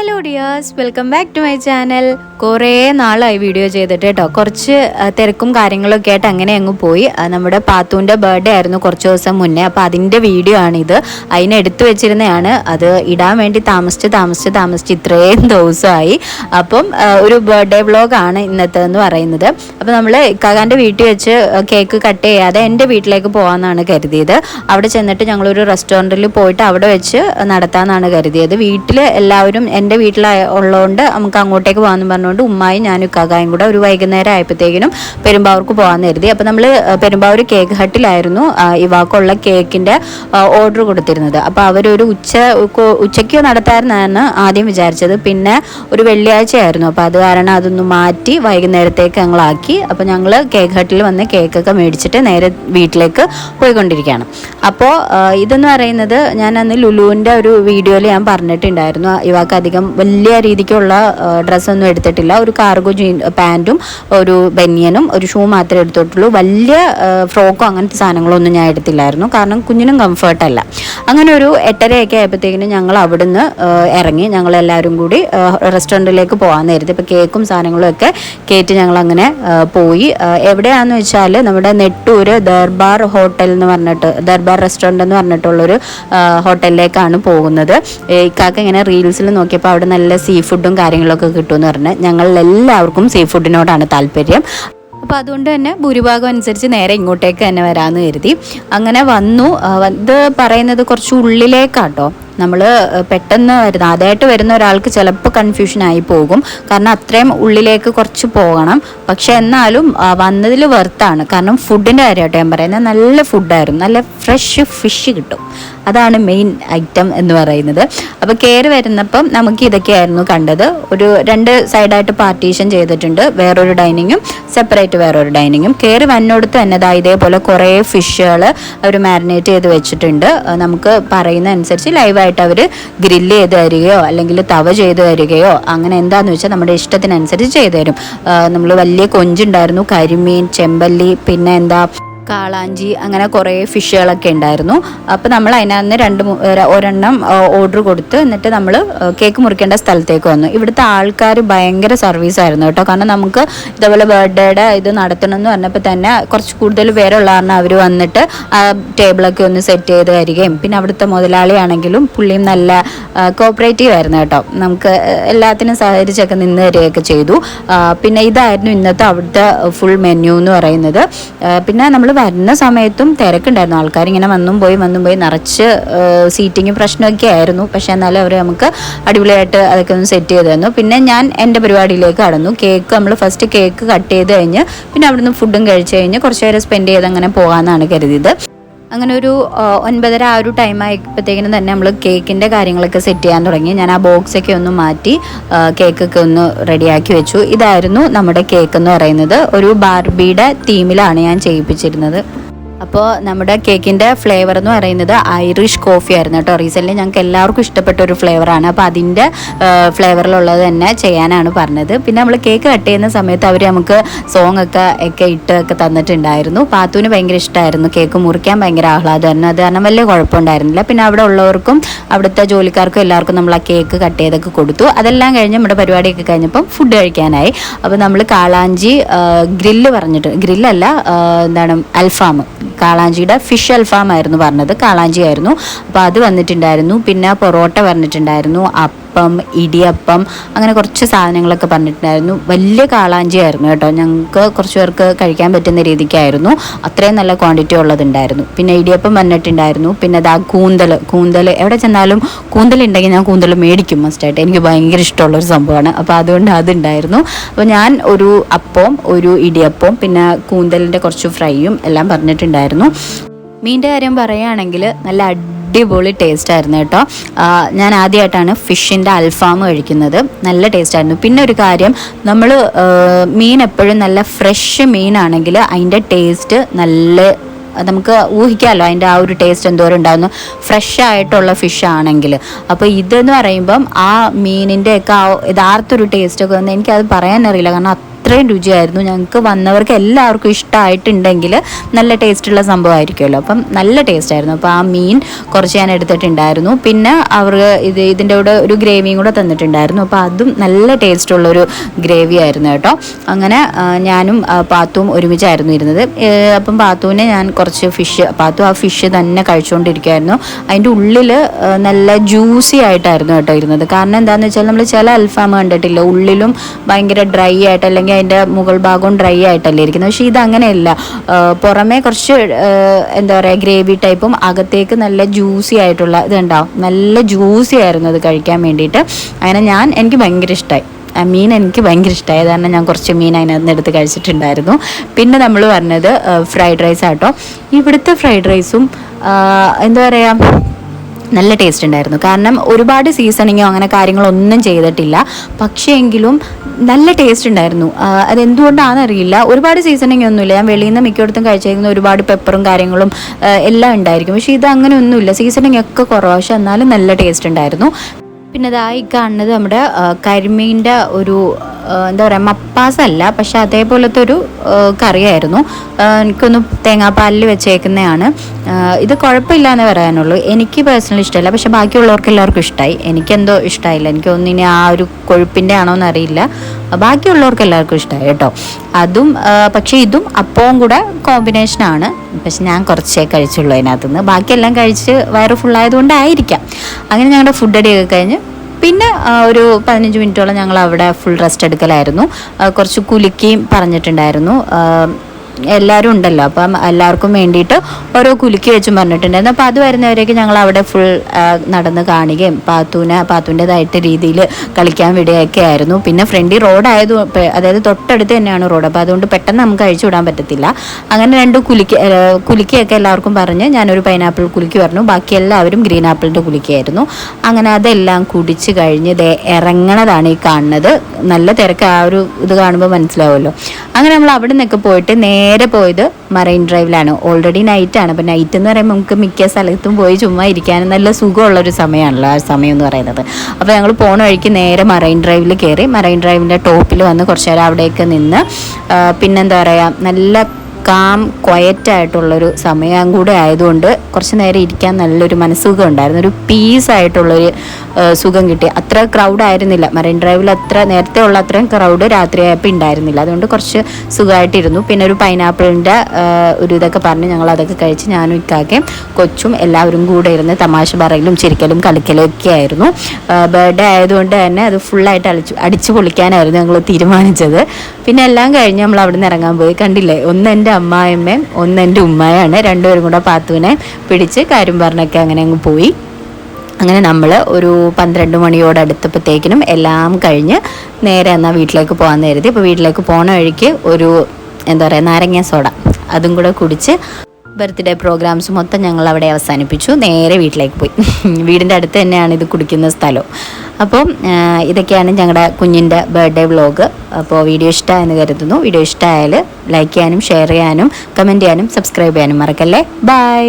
Hello dears welcome back to my channel കുറേ നാളായി video ചെയ്തിട്ട് കേട്ടോ കുറച്ച് തിരക്കും കാര്യങ്ങളൊക്കെ ആയിട്ട് അങ്ങനെ അങ്ങ് പോയി. നമ്മുടെ പാത്തുവിന്റെ ബർത്ത്ഡേ ആയിരുന്നു കുറച്ച് ദിവസം മുന്നേ. അപ്പോൾ അതിന്റെ വീഡിയോ ആണിത്. അതിനെ എടുത്തു വെച്ചിരുന്നതാണ് അത് ഇടാൻ വേണ്ടി താമസിച്ച് താമസിച്ച് താമസിച്ച് ഇത്രയും ദിവസമായി. അപ്പം ഒരു ബർത്ത്ഡേ വ്ളോഗാണ് ഇന്നത്തെ എന്ന് പറയുന്നത്. അപ്പോൾ നമ്മൾ ഇക്കാകാന്റെ വീട്ടിൽ വെച്ച് കേക്ക് കട്ട് ചെയ്യാതെ എന്റെ വീട്ടിലേക്ക് പോകാമെന്നാണ് കരുതിയത്. അവിടെ ചെന്നിട്ട് ഞങ്ങളൊരു റെസ്റ്റോറന്റിൽ പോയിട്ട് അവിടെ വെച്ച് നടത്താമെന്നാണ് കരുതിയത്. വീട്ടിൽ എല്ലാവരും എന്റെ വീട്ടിൽ ഉള്ളതുകൊണ്ട് നമുക്ക് അങ്ങോട്ടേക്ക് പോകാമെന്ന് പറഞ്ഞുകൊണ്ട് ഉമ്മായും ഞാനും ഇക്കാകായും കൂടെ ഒരു വൈകുന്നേരം ആയപ്പോഴത്തേക്കിനും പെരുമ്പാവൂർക്ക് പോകാമെന്ന് കരുതി. അപ്പോൾ നമ്മൾ പെരുമ്പാവൂർ കേക്ക് ഹട്ടിലായിരുന്നു ഇവാക്കുള്ള കേക്കിന്റെ ഓർഡർ കൊടുത്തിരുന്നത്. അപ്പോൾ അവരൊരു ഉച്ച ഉച്ചയ്ക്ക് നടത്താമെന്നാണ് ആദ്യം വിചാരിച്ചത്. പിന്നെ ഒരു വെള്ളിയാഴ്ച ആയിരുന്നു അപ്പോൾ അത് കാരണം അതൊന്ന് മാറ്റി വൈകുന്നേരത്തേക്ക് ഞങ്ങളാക്കി. അപ്പോൾ ഞങ്ങൾ കേക്ക് ഹട്ടിൽ വന്ന് കേക്കൊക്കെ മേടിച്ചിട്ട് നേരെ വീട്ടിലേക്ക് പോയിക്കൊണ്ടിരിക്കുകയാണ്. അപ്പോൾ ഇതെന്ന് പറയുന്നത് ഞാൻ അന്ന് ലുലുവിന്റെ ഒരു വീഡിയോയിൽ ഞാൻ പറഞ്ഞിട്ടുണ്ടായിരുന്നു. ഇവാക്ക് അധികം വലിയ രീതിക്കുള്ള ഡ്രസ്സൊന്നും എടുത്തിട്ടില്ല. ഒരു കാർഗോ ജീൻ പാന്റും ഒരു ബനിയനും ഒരു ഷൂ മാത്രമേ എടുത്തിട്ടുള്ളൂ. വലിയ ഫ്രോക്കോ അങ്ങനത്തെ സാധനങ്ങളൊന്നും ഞാൻ എടുത്തില്ലായിരുന്നു. കാരണം കുഞ്ഞിനും കംഫർട്ടല്ല അങ്ങനെ ഒരു എട്ടരയൊക്കെ ആയപ്പോഴത്തേക്കിനും ഞങ്ങൾ അവിടുന്ന് ഇറങ്ങി. ഞങ്ങൾ എല്ലാവരും കൂടി റെസ്റ്റോറന്റിലേക്ക് പോകാൻ നേരത്തെ ഇപ്പോൾ കേക്കും സാധനങ്ങളും ഒക്കെ കയറ്റി ഞങ്ങൾ അങ്ങനെ പോയി. എവിടെയാണെന്ന് വെച്ചാൽ നമ്മുടെ നെട്ടൂര് ദർബാർ ഹോട്ടൽ എന്ന് പറഞ്ഞിട്ട് ദർബാർ റെസ്റ്റോറന്റ് എന്ന് പറഞ്ഞിട്ടുള്ളൊരു ഹോട്ടലിലേക്കാണ് പോകുന്നത്. ഇക്കാക്ക ഇങ്ങനെ റീൽസിൽ നോക്കിയപ്പോൾ അവിടെ നല്ല സീ ഫുഡും കാര്യങ്ങളൊക്കെ കിട്ടുമെന്ന് പറഞ്ഞ് ഞങ്ങളെല്ലാവർക്കും സീ ഫുഡിനോടാണ് താല്പര്യം. അപ്പോൾ അതുകൊണ്ട് തന്നെ ഭൂരിഭാഗം അനുസരിച്ച് നേരെ ഇങ്ങോട്ടേക്ക് തന്നെ വരാമെന്ന് കരുതി. അങ്ങനെ വന്നു. ഇത് പറയുന്നത് കുറച്ച് ഉള്ളിലേക്കാട്ടോ. നമ്മൾ പെട്ടെന്ന് വരുന്ന ആദ്യമായിട്ട് വരുന്ന ഒരാൾക്ക് ചിലപ്പോൾ കൺഫ്യൂഷൻ ആയി പോകും. കാരണം അത്രയും ഉള്ളിലേക്ക് കുറച്ച് പോകണം. പക്ഷെ എന്നാലും വന്നതിൽ വെർത്താണ് കാരണം ഫുഡിന്റെ കാര്യമായിട്ട് ഞാൻ പറയുന്നത് നല്ല ഫുഡായിരുന്നു നല്ല ഫ്രഷ് ഫിഷ് കിട്ടും. അതാണ് മെയിൻ ഐറ്റം എന്ന് പറയുന്നത്. അപ്പോൾ കയറി വരുന്നപ്പം നമുക്ക് ഇതൊക്കെയായിരുന്നു കണ്ടത്. ഒരു രണ്ട് സൈഡായിട്ട് പാർട്ടീഷൻ ചെയ്തിട്ടുണ്ട്. വേറൊരു ഡൈനിങ്ങും സെപ്പറേറ്റ് വേറൊരു ഡൈനിങ്ങും കയറി വന്നോടത്ത് തന്നെ ദാ ഇതേപോലെ കുറേ ഫിഷുകൾ അവർ മാരിനേറ്റ് ചെയ്ത് വെച്ചിട്ടുണ്ട്. നമുക്ക് പറയുന്ന അനുസരിച്ച് ലൈവായിട്ട് അവർ ഗ്രില്ല് ചെയ്ത് തരികയോ അല്ലെങ്കിൽ തവ ചെയ്ത് തരികയോ അങ്ങനെ എന്താണെന്ന് വെച്ചാൽ നമ്മുടെ ഇഷ്ടത്തിനനുസരിച്ച് ചെയ്തു തരും. നമ്മൾ വലിയ കൊഞ്ചുണ്ടായിരുന്നു കരിമീൻ ചെമ്പല്ലി പിന്നെ എന്താ കാളാഞ്ചി അങ്ങനെ കുറേ ഫിഷുകളൊക്കെ ഉണ്ടായിരുന്നു. അപ്പോൾ നമ്മൾ അതിനകത്ത് രണ്ട് ഒരെണ്ണം ഓർഡർ കൊടുത്ത് എന്നിട്ട് നമ്മൾ കേക്ക് മുറിക്കേണ്ട സ്ഥലത്തേക്ക് വന്നു. ഇവിടുത്തെ ആൾക്കാർ ഭയങ്കര സർവീസ് ആയിരുന്നു കേട്ടോ. കാരണം നമുക്ക് ഇതേപോലെ ബർത്ത്ഡേയുടെ ഇത് നടത്തണം എന്ന് പറഞ്ഞപ്പോൾ തന്നെ കുറച്ച് കൂടുതൽ പേരുള്ള കാരണം അവർ വന്നിട്ട് ആ ടേബിളൊക്കെ ഒന്ന് സെറ്റ് ചെയ്ത് തരികയും പിന്നെ അവിടുത്തെ മുതലാളിയാണെങ്കിലും പുള്ളിയും നല്ല കോപ്പറേറ്റീവ് ആയിരുന്നു കേട്ടോ. നമുക്ക് എല്ലാത്തിനും സഹകരിച്ചൊക്കെ നിന്ന് തരികയൊക്കെ ചെയ്തു. പിന്നെ ഇതായിരുന്നു ഇന്നത്തെ അവിടുത്തെ ഫുൾ മെനു എന്ന് പറയുന്നത്. പിന്നെ നമ്മൾ വരുന്ന സമയത്തും തിരക്കുണ്ടായിരുന്നു. ആൾക്കാർ ഇങ്ങനെ വന്നും പോയി വന്നും പോയി നിറച്ച് സീറ്റിങ് പ്രശ്നമൊക്കെ ആയിരുന്നു. പക്ഷേ എന്നാലും അവർ നമുക്ക് അടിപൊളിയായിട്ട് അതൊക്കെ ഒന്ന് സെറ്റ് ചെയ്ത് തന്നു. പിന്നെ ഞാൻ എന്റെ പരിപാടിയിലേക്ക് കടന്നു. കേക്ക് നമ്മൾ ഫസ്റ്റ് കേക്ക് കട്ട് ചെയ്ത് കഴിഞ്ഞ് പിന്നെ അവിടുന്ന് ഫുഡും കഴിച്ച് കഴിഞ്ഞ് കുറച്ച് നേരം സ്പെൻഡ് ചെയ്ത് അങ്ങനെ പോകാമെന്നാണ് കരുതിയത്. അങ്ങനെ ഒരു ഒൻപതര ആ ഒരു ടൈം ആയപ്പോഴത്തേക്കിനും തന്നെ നമ്മൾ കേക്കിന്റെ കാര്യങ്ങളൊക്കെ സെറ്റ് ചെയ്യാൻ തുടങ്ങി. ഞാൻ ആ ബോക്സൊക്കെ ഒന്ന് മാറ്റി കേക്കൊക്കെ ഒന്ന് റെഡിയാക്കി വെച്ചു. ഇതായിരുന്നു നമ്മുടെ കേക്ക് എന്ന് പറയുന്നത്. ഒരു ബാർബിയുടെ തീമിലാണ് ഞാൻ ചെയ്യിപ്പിച്ചിരുന്നത്. അപ്പോൾ നമ്മുടെ കേക്കിന്റെ ഫ്ലേവർ എന്ന് പറയുന്നത് ഐറിഷ് കോഫി ആയിരുന്നു കേട്ടോ. റീസെന്റ്ലി ഞങ്ങൾക്ക് എല്ലാവർക്കും ഇഷ്ടപ്പെട്ട ഒരു ഫ്ലേവറാണ് അപ്പോൾ അതിന്റെ ഫ്ലേവറിലുള്ളത് തന്നെ ചെയ്യാനാണ് പറഞ്ഞത്. പിന്നെ നമ്മൾ കേക്ക് കട്ട് ചെയ്യുന്ന സമയത്ത് അവർ നമുക്ക് സോങ് ഒക്കെ ഒക്കെ ഇട്ട് ഒക്കെ തന്നിട്ടുണ്ടായിരുന്നു. പാത്തുവിന് ഭയങ്കര ഇഷ്ടമായിരുന്നു കേക്ക് മുറിക്കാൻ ഭയങ്കര ആഹ്ലാദമായിരുന്നു. അത് കാരണം വലിയ കുഴപ്പമുണ്ടായിരുന്നില്ല. പിന്നെ അവിടെ ഉള്ളവർക്കും അവിടുത്തെ ജോലിക്കാർക്കും എല്ലാവർക്കും നമ്മൾ ആ കേക്ക് കട്ട് ചെയ്തൊക്കെ കൊടുത്തു. അതെല്ലാം കഴിഞ്ഞ് നമ്മുടെ പരിപാടിയൊക്കെ കഴിഞ്ഞപ്പം ഫുഡ് കഴിക്കാനായി. അപ്പോൾ നമ്മൾ കാളാഞ്ചി ഗ്രില്ല് പറഞ്ഞിട്ട് ഗ്രില്ലല്ല എന്താണ് അൽഫാം. കാളാഞ്ചിയുടെ ഫിഷ് അൽഫാം ആയിരുന്നു പറഞ്ഞത്. കാളാഞ്ചി ആയിരുന്നു. അപ്പോൾ അത് വന്നിട്ടുണ്ടായിരുന്നു. പിന്നെ പൊറോട്ട പറഞ്ഞിട്ടുണ്ടായിരുന്നു അപ്പം ഇടിയപ്പം അങ്ങനെ കുറച്ച് സാധനങ്ങളൊക്കെ പറഞ്ഞിട്ടുണ്ടായിരുന്നു. വലിയ കാളാഞ്ചിയായിരുന്നു കേട്ടോ. ഞങ്ങൾക്ക് കുറച്ച് പേർക്ക് കഴിക്കാൻ പറ്റുന്ന രീതിക്കായിരുന്നു. അത്രയും നല്ല ക്വാണ്ടിറ്റി ഉള്ളതുണ്ടായിരുന്നു. പിന്നെ ഇടിയപ്പം വന്നിട്ടുണ്ടായിരുന്നു. പിന്നെ അതാ കൂന്തൽ കൂന്തൽ എവിടെ ചെന്നാലും കൂന്തൽ ഉണ്ടെങ്കിൽ ഞാൻ കൂന്തൽ മേടിക്കും മസ്റ്റായിട്ട് എനിക്ക് ഭയങ്കര ഇഷ്ടമുള്ളൊരു സംഭവമാണ്. അപ്പോൾ അതുകൊണ്ട് അതുണ്ടായിരുന്നു. അപ്പോൾ ഞാൻ ഒരു അപ്പവും ഒരു ഇടിയപ്പവും പിന്നെ കൂന്തലിന്റെ കുറച്ച് ഫ്രൈയും എല്ലാം പറഞ്ഞിട്ടുണ്ടായിരുന്നു. മീന്റെ കാര്യം പറയുകയാണെങ്കിൽ നല്ല അടിപൊളി ടേസ്റ്റ് ആയിരുന്നു കേട്ടോ. ഞാൻ ആദ്യമായിട്ടാണ് ഫിഷിന്റെ അൽഫാം കഴിക്കുന്നത്. നല്ല ടേസ്റ്റ് ആയിരുന്നു. പിന്നെ ഒരു കാര്യം നമ്മൾ മീൻ എപ്പോഴും നല്ല ഫ്രഷ് മീനാണെങ്കിൽ അതിന്റെ ടേസ്റ്റ് നല്ല നമുക്ക് ഊഹിക്കാമല്ലോ അതിന്റെ ആ ഒരു ടേസ്റ്റ് എന്തോരം ഉണ്ടാകുന്നു ഫ്രഷ് ആയിട്ടുള്ള ഫിഷ് ആണെങ്കിൽ. അപ്പോൾ ഇതെന്ന് പറയുമ്പം ആ മീനിന്റെ ഒക്കെ ആ യഥാർത്ഥ ഒരു ടേസ്റ്റ് ഒക്കെ വന്ന് എനിക്കത് പറയാനറിയില്ല. കാരണം അത്രയും രുചിയായിരുന്നു. ഞങ്ങൾക്ക് വന്നവർക്ക് എല്ലാവർക്കും ഇഷ്ടമായിട്ടുണ്ടെങ്കിൽ നല്ല ടേസ്റ്റുള്ള സംഭവമായിരിക്കുമല്ലോ. അപ്പം നല്ല ടേസ്റ്റ് ആയിരുന്നു അപ്പോൾ ആ മീൻ കുറച്ച് ഞാൻ എടുത്തിട്ടുണ്ടായിരുന്നു. പിന്നെ അവർ ഇത് ഇതിന്റെ കൂടെ ഒരു ഗ്രേവിയും കൂടെ തന്നിട്ടുണ്ടായിരുന്നു. അപ്പോൾ അതും നല്ല ടേസ്റ്റ് ഉള്ളൊരു ഗ്രേവി ആയിരുന്നു കേട്ടോ. അങ്ങനെ ഞാനും പാത്തുവും ഒരുമിച്ചായിരുന്നു ഇരുന്നത്. അപ്പം പാത്തുവിനെ ഞാൻ കുറച്ച് ഫിഷ് പാത്തു ആ ഫിഷ് തന്നെ കഴിച്ചുകൊണ്ടിരിക്കുമായിരുന്നു അതിന്റെ ഉള്ളിൽ നല്ല ജ്യൂസി ആയിട്ടായിരുന്നു കേട്ടോ ഇരുന്നത്. കാരണം എന്താണെന്ന് വെച്ചാൽ നമ്മൾ ചില അൽഫാം കണ്ടിട്ടില്ല? ഉള്ളിലും ഭയങ്കര ഡ്രൈ ആയിട്ട് അല്ലെങ്കിൽ അതിന്റെ മുകൾ ഭാഗവും ഡ്രൈ ആയിട്ടല്ലേ ഇരിക്കുന്നത്. പക്ഷേ ഇതങ്ങനെയല്ല പുറമെ കുറച്ച് എന്താ പറയുക ഗ്രേവി ടൈപ്പും അകത്തേക്ക് നല്ല ജ്യൂസി ആയിട്ടുള്ള ഇതുണ്ടാവും. നല്ല ജ്യൂസി ആയിരുന്നു അത് കഴിക്കാൻ വേണ്ടിയിട്ട്. അങ്ങനെ ഞാൻ എനിക്ക് ഭയങ്കര ഇഷ്ടമായി മീൻ എനിക്ക് ഭയങ്കര ഇഷ്ടമായി കാരണം ഞാൻ കുറച്ച് മീൻ അതിനകത്ത് നിന്ന് എടുത്ത് കഴിച്ചിട്ടുണ്ടായിരുന്നു. പിന്നെ നമ്മൾ പറഞ്ഞത് ഫ്രൈഡ് റൈസ് ആട്ടോ ഇവിടുത്തെ ഫ്രൈഡ് റൈസും എന്താ പറയുക നല്ല ടേസ്റ്റ് ഉണ്ടായിരുന്നു. കാരണം ഒരുപാട് സീസണിങ്ങോ അങ്ങനെ കാര്യങ്ങളൊന്നും ചെയ്തിട്ടില്ല. പക്ഷേ എങ്കിലും നല്ല ടേസ്റ്റ് ഉണ്ടായിരുന്നു. അതെന്തുകൊണ്ടാണെന്നറിയില്ല. ഒരുപാട് സീസണിങ് ഒന്നുമില്ല. ഞാൻ വെളിയിൽ നിന്ന് മിക്കയിടത്തും കഴിച്ചിരിക്കുന്ന ഒരുപാട് പെപ്പറും കാര്യങ്ങളും എല്ലാം ഉണ്ടായിരിക്കും. പക്ഷേ ഇത് അങ്ങനെ ഒന്നുമില്ല സീസണിങ് ഒക്കെ കുറവാണ് പക്ഷെ എന്നാലും നല്ല ടേസ്റ്റ് ഉണ്ടായിരുന്നു. പിന്നെ ഇതായി കാണുന്നത് നമ്മുടെ കരിമീന്റെ ഒരു എന്താ പറയുക മപ്പാസ് അല്ല പക്ഷെ അതേപോലത്തെ ഒരു കറിയായിരുന്നു. എനിക്കൊന്ന് തേങ്ങാപ്പാലിൽ വെച്ചേക്കുന്നതാണ്. ഇത് കുഴപ്പമില്ല എന്ന് പറയാനുള്ളൂ. എനിക്ക് പേഴ്സണലി ഇഷ്ടമല്ല പക്ഷെ ബാക്കിയുള്ളവർക്ക് എല്ലാവർക്കും ഇഷ്ടമായി എനിക്കെന്തോ ഇഷ്ടമായില്ല എനിക്ക് ആ ഒരു കൊഴുപ്പിന്റെ ആണോ എന്നറിയില്ല. ബാക്കിയുള്ളവർക്ക് എല്ലാവർക്കും ഇഷ്ടമായി കേട്ടോ. അതും പക്ഷെ പക്ഷേ ഇതും അപ്പവും കൂടെ കോമ്പിനേഷനാണ് പക്ഷെ ഞാൻ കുറച്ചേ കഴിച്ചുള്ളൂ അതിനകത്തുനിന്ന്. ബാക്കിയെല്ലാം കഴിച്ച് വയറ് ഫുള്ളായതുകൊണ്ടായിരിക്കാം അങ്ങനെ ഞങ്ങളുടെ ഫുഡ് അടിയൊക്കെ കഴിഞ്ഞ് പിന്നെ ഒരു പതിനഞ്ച് മിനിറ്റോളം ഞങ്ങൾ അവിടെ ഫുൾ റെസ്റ്റ് എടുക്കലായിരുന്നു കുറച്ച് കുലുക്കിയും പറഞ്ഞിട്ടുണ്ടായിരുന്നു. എല്ലാവരും ഉണ്ടല്ലോ. അപ്പം എല്ലാവർക്കും വേണ്ടിയിട്ട് ഓരോ കുലുക്കി വെച്ചും പറഞ്ഞിട്ടുണ്ടായിരുന്നു. അപ്പോൾ അത് വരുന്നവരേക്ക് ഞങ്ങൾ അവിടെ ഫുൾ നടന്ന് കാണുകയും പാത്തൂനെ പാത്തൂന്റെതായിട്ട് രീതിയിൽ കളിക്കാൻ വിടുകയൊക്കെ ആയിരുന്നു. പിന്നെ ഫ്രണ്ടി റോഡായത് അതായത് തൊട്ടടുത്ത് തന്നെയാണ് റോഡ് അപ്പോൾ അതുകൊണ്ട് പെട്ടെന്ന് നമുക്ക് അഴിച്ചു വിടാൻ പറ്റത്തില്ല. അങ്ങനെ രണ്ട് കുലുക്കി കുലുക്കിയൊക്കെ എല്ലാവർക്കും പറഞ്ഞ് ഞാനൊരു പൈനാപ്പിൾ കുലുക്കി പറഞ്ഞു. ബാക്കി എല്ലാവരും ഗ്രീൻ ആപ്പിളിന്റെ കുലുക്കിയായിരുന്നു. അങ്ങനെ അതെല്ലാം കുടിച്ച് കഴിഞ്ഞ് ഇറങ്ങണതാണ് ഈ കാണുന്നത്. നല്ല തിരക്ക് ആ ഒരു ഇത് കാണുമ്പോൾ മനസ്സിലാവുമല്ലോ. അങ്ങനെ നമ്മൾ അവിടെ നിന്നൊക്കെ പോയിട്ട് നേരെ പോയത് മറൈൻ ഡ്രൈവിലാണ്. ഓൾറെഡി നൈറ്റാണ് അപ്പോൾ നൈറ്റ് എന്ന് പറയുമ്പോൾ നമുക്ക് മിക്ക സ്ഥലത്തും പോയി ചുമ്മാ ഇരിക്കാനും നല്ല സുഖമുള്ളൊരു സമയമാണല്ലോ ആ സമയം എന്ന് പറയുന്നത്. അപ്പോൾ ഞങ്ങൾ പോണ വഴിക്ക് നേരെ മറൈൻ ഡ്രൈവിൽ കയറി മറൈൻ ഡ്രൈവിന്റെ ടോപ്പിൽ വന്ന് കുറച്ച് നേരം അവിടെയൊക്കെ നിന്ന് പിന്നെന്താ പറയുക നല്ല കാം ക്വയറ്റായിട്ടുള്ളൊരു സമയം കൂടെ ആയതുകൊണ്ട് കുറച്ച് നേരം ഇരിക്കാൻ നല്ലൊരു മനസ്സുഖം ഉണ്ടായിരുന്നു. ഒരു പീസ് ആയിട്ടുള്ളൊരു സുഖം കിട്ടി. അത്ര ക്രൗഡ് ആയിരുന്നില്ല. മറൈൻ ഡ്രൈവിൽ അത്ര നേരത്തെ ഉള്ള അത്രയും ക്രൗഡ് രാത്രിയായപ്പോൾ ഉണ്ടായിരുന്നില്ല അതുകൊണ്ട് കുറച്ച് സുഖമായിട്ടിരുന്നു പിന്നെ ഒരു പൈനാപ്പിളിന്റെ ഒരു ഇതൊക്കെ പറഞ്ഞ് ഞങ്ങൾ അതൊക്കെ കഴിച്ച് ഞാനും ഇക്കാക്കയും കൊച്ചും എല്ലാവരും കൂടെ ഇരുന്ന് തമാശ പറയലും ചിരിക്കലും കളിക്കലും ഒക്കെ ആയിരുന്നു. ബർത്ത്ഡേ ആയതുകൊണ്ട് തന്നെ അത് ഫുള്ളായിട്ട് അടിച്ച് അടിച്ചു പൊളിക്കാനായിരുന്നു ഞങ്ങൾ തീരുമാനിച്ചത്. പിന്നെ എല്ലാം കഴിഞ്ഞ് നമ്മൾ അവിടെ നിന്ന് ഇറങ്ങാൻ പോയി. കണ്ടില്ലേ? ഒന്ന് എന്റെ അമ്മായിമ്മയും ഒന്ന് എന്റെ ഉമ്മയാണ്. രണ്ടുപേരും കൂടെ പാത്തുവിനെ പിടിച്ച് കാര്യം പറഞ്ഞൊക്കെ അങ്ങനെ അങ്ങ് പോയി. അങ്ങനെ നമ്മൾ ഒരു പന്ത്രണ്ട് മണിയോട് അടുത്തപ്പോഴത്തേക്കിനും എല്ലാം കഴിഞ്ഞ് നേരെ എന്നാൽ വീട്ടിലേക്ക് പോകാൻ കരുതി. ഇപ്പോൾ വീട്ടിലേക്ക് പോണ വഴിക്ക് ഒരു എന്താ പറയുക നാരങ്ങ സോഡ. അതും കൂടെ കുടിച്ച് ബർത്ത്ഡേ പ്രോഗ്രാംസ് മൊത്തം ഞങ്ങൾ അവിടെ അവസാനിപ്പിച്ചു. നേരെ വീട്ടിലേക്ക് പോയി. വീടിന്റെ അടുത്ത് തന്നെയാണ് ഇത് കുടിക്കുന്ന സ്ഥലം. അപ്പം ഇതൊക്കെയാണ് ഞങ്ങളുടെ കുഞ്ഞിന്റെ ബർത്ത്ഡേ വ്ളോഗ് അപ്പോൾ വീഡിയോ ഇഷ്ടമായെന്ന് കരുതുന്നു. വീഡിയോ ഇഷ്ടമായാൽ ലൈക്ക് ചെയ്യാനും ഷെയർ ചെയ്യാനും കമന്റ് ചെയ്യാനും സബ്സ്ക്രൈബ് ചെയ്യാനും മറക്കല്ലേ? ബൈ!